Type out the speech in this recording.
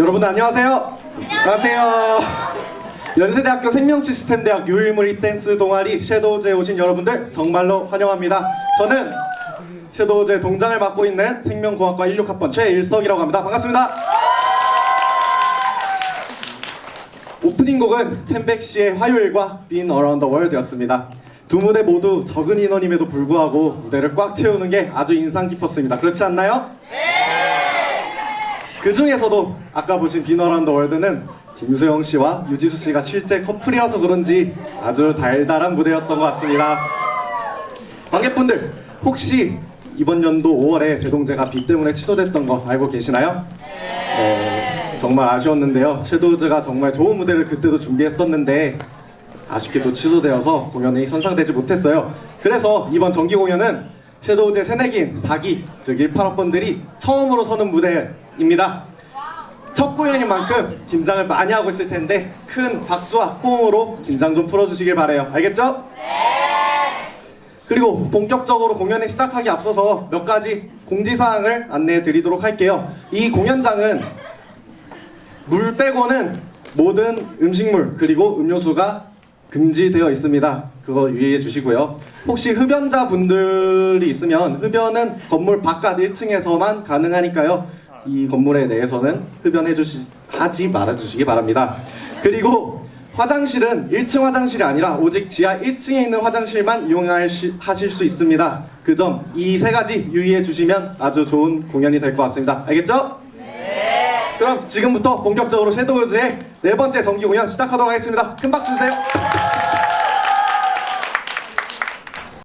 여러분 안녕하세요. 안녕하세요. 연세대학교 생명시스템대학 유일무리 댄스 동아리 섀도우즈에 오신 여러분들 정말로 환영합니다. 저는 섀도우즈의 동장을 맡고 있는 생명공학과 16학번 최일석이라고 합니다. 반갑습니다. 오프닝 곡은 챔백 씨의 화요일과 Around the World였습니다. 두 무대 모두 적은 인원임에도 불구하고 무대를 꽉 채우는 게 아주 인상 깊었습니다. 그렇지 않나요? 그 중에서도 아까 보신 비너란더 월드는 김수영 씨와 유지수 씨가 실제 커플이라서 그런지 아주 달달한 무대였던 것 같습니다. 관객분들 혹시 이번 연도 5월에 대동제가 비 때문에 취소됐던 거 알고 계시나요? 네, 정말 아쉬웠는데요. 섀도우즈가 정말 좋은 무대를 그때도 준비했었는데 아쉽게도 취소되어서 공연이 선상되지 못했어요. 그래서 이번 정기 공연은 섀도우즈의 새내기인 4기 즉 18학번들이 처음으로 서는 무대입니다. 첫 공연인 만큼 긴장을 많이 하고 있을 텐데 큰 박수와 호응으로 긴장 좀 풀어주시길 바래요. 알겠죠? 그리고 본격적으로 공연을 시작하기 앞서서 몇 가지 공지사항을 안내해 드리도록 할게요. 이 공연장은 물 빼고는 모든 음식물 그리고 음료수가 금지되어 있습니다. 그거 유의해 주시고요. 혹시 흡연자 분들이 있으면 흡연은 건물 바깥 1층에서만 가능하니까요. 이 건물에 대해서는 흡연해 주시 하지 말아 주시기 바랍니다. 그리고 화장실은 1층 화장실이 아니라 오직 지하 1층에 있는 화장실만 이용하실 수 있습니다. 그 점 이 세 가지 유의해 주시면 아주 좋은 공연이 될 것 같습니다. 알겠죠? 그럼 지금부터 본격적으로 섀도우즈의 네 번째 정기 공연 시작하도록 하겠습니다. 큰 박수 주세요.